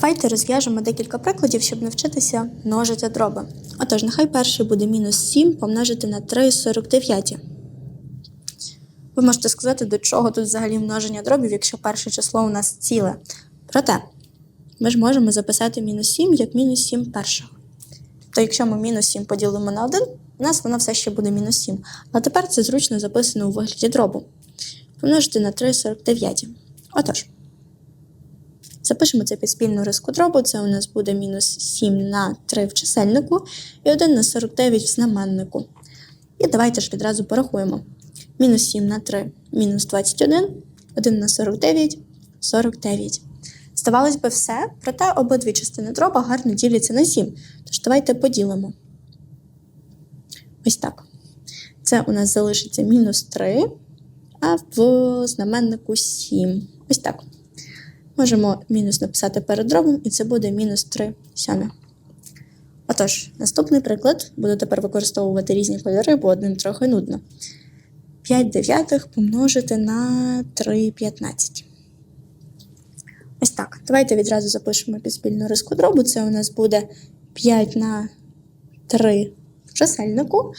Давайте розв'яжемо декілька прикладів, щоб навчитися множити дроби. Отож, нехай перший буде мінус 7 помножити на 3 49. Ви можете сказати, до чого тут взагалі множення дробів, якщо перше число у нас ціле. Проте, ми ж можемо записати мінус 7 як мінус 7 першого. То якщо ми мінус 7 поділимо на 1, у нас воно все ще буде мінус 7. А тепер це зручно записано у вигляді дробу. Помножити на 3 49. Отож. Запишемо це під спільну риску дробу. Це у нас буде мінус 7 на 3 в чисельнику і 1 на 49 в знаменнику. І давайте ж відразу порахуємо. Мінус 7 на 3 мінус 21, 1 на 49 49. Здавалось би, все, проте обидві частини дроба гарно діляться на 7. Тож давайте поділимо. Ось так. Це у нас залишиться мінус 3, а в знаменнику 7. Ось так. Можемо мінус написати перед дробом, і це буде мінус 3 сьомі. Отож, наступний приклад буду тепер використовувати різні кольори, бо одним трохи нудно. 5 дев'ятих помножити на 3 15. Ось так. Давайте відразу запишемо під спільну риску дробу. Це у нас буде 5 на 3 в чисельнику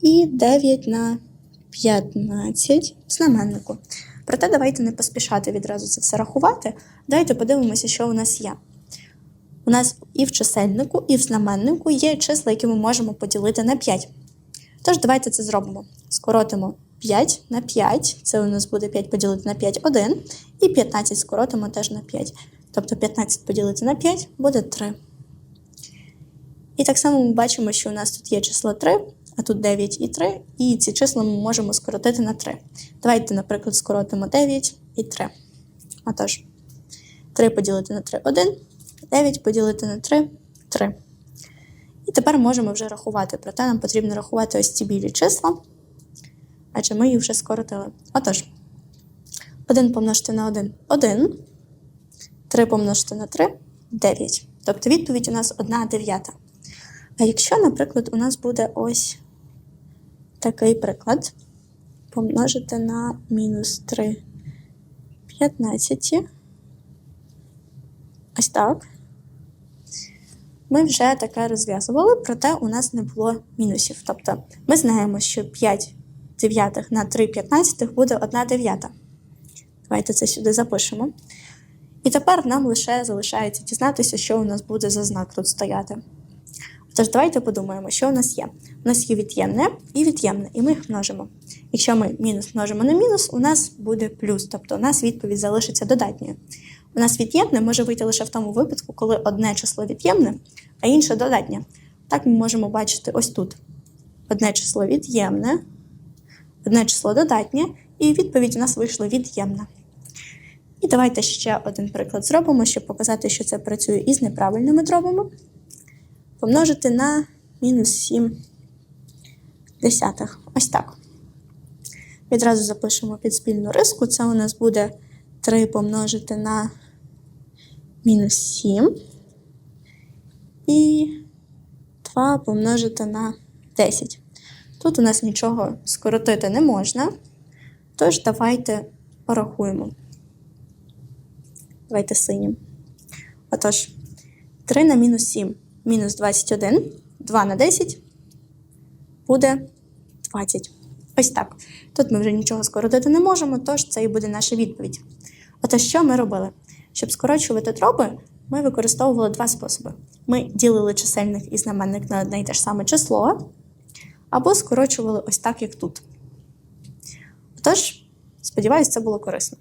і 9 на 15 в знаменнику. Проте давайте не поспішати відразу це все рахувати. Давайте подивимося, що у нас є. У нас і в чисельнику, і в знаменнику є числа, які ми можемо поділити на 5. Тож давайте це зробимо. Скоротимо 5 на 5, це у нас буде 5 поділити на 5 1, і 15 скоротимо теж на 5. Тобто 15 поділити на 5 буде 3. І так само ми бачимо, що у нас тут є число 3, а тут 9 і 3, і ці числа ми можемо скоротити на 3. Давайте, наприклад, скоротимо 9 і 3. Отож, 3 поділити на 3 1, 9 поділити на 3 3. І тепер можемо вже рахувати, проте нам потрібно рахувати ось ці білі числа, адже ми їх вже скоротили. Отож, 1 помножити на 1 1, 3 помножити на 3 9. Тобто відповідь у нас 1 дев'ята. А якщо, наприклад, у нас буде ось такий приклад, помножити на мінус 3 15. Ось так. Ми вже таке розв'язували, проте у нас не було мінусів. Тобто ми знаємо, що 5 дев'ятих на 3 п'ятнадцятих буде 1 дев'ята. Давайте це сюди запишемо. І тепер нам лише залишається дізнатися, що у нас буде за знак тут стояти. Тож давайте подумаємо, що у нас є. У нас є від'ємне і від'ємне, і ми їх множимо. Якщо ми мінус множимо на мінус, у нас буде плюс, тобто у нас відповідь залишиться додатньою. У нас від'ємне може вийти лише в тому випадку, коли одне число від'ємне, а інше додатнє. Так ми можемо бачити ось тут. Одне число від'ємне, одне число додатнє, і відповідь у нас вийшла від'ємна. І давайте ще один приклад зробимо, щоб показати, що це працює із неправильними дробами помножити на мінус 7 десятих. Ось так. Відразу запишемо під спільну риску. Це у нас буде 3 помножити на мінус 7. І 2 помножити на 10. Тут у нас нічого скоротити не можна. Тож давайте порахуємо. Давайте синім. Отож, 3 на мінус 7 мінус 21, 2 на 10 буде 20. Ось так. Тут ми вже нічого скоротити не можемо, тож це і буде наша відповідь. Отож, що ми робили? Щоб скорочувати дроби, ми використовували два способи. Ми ділили чисельник і знаменник на одне й те ж саме число, або скорочували ось так, як тут. Отож, сподіваюся, це було корисно.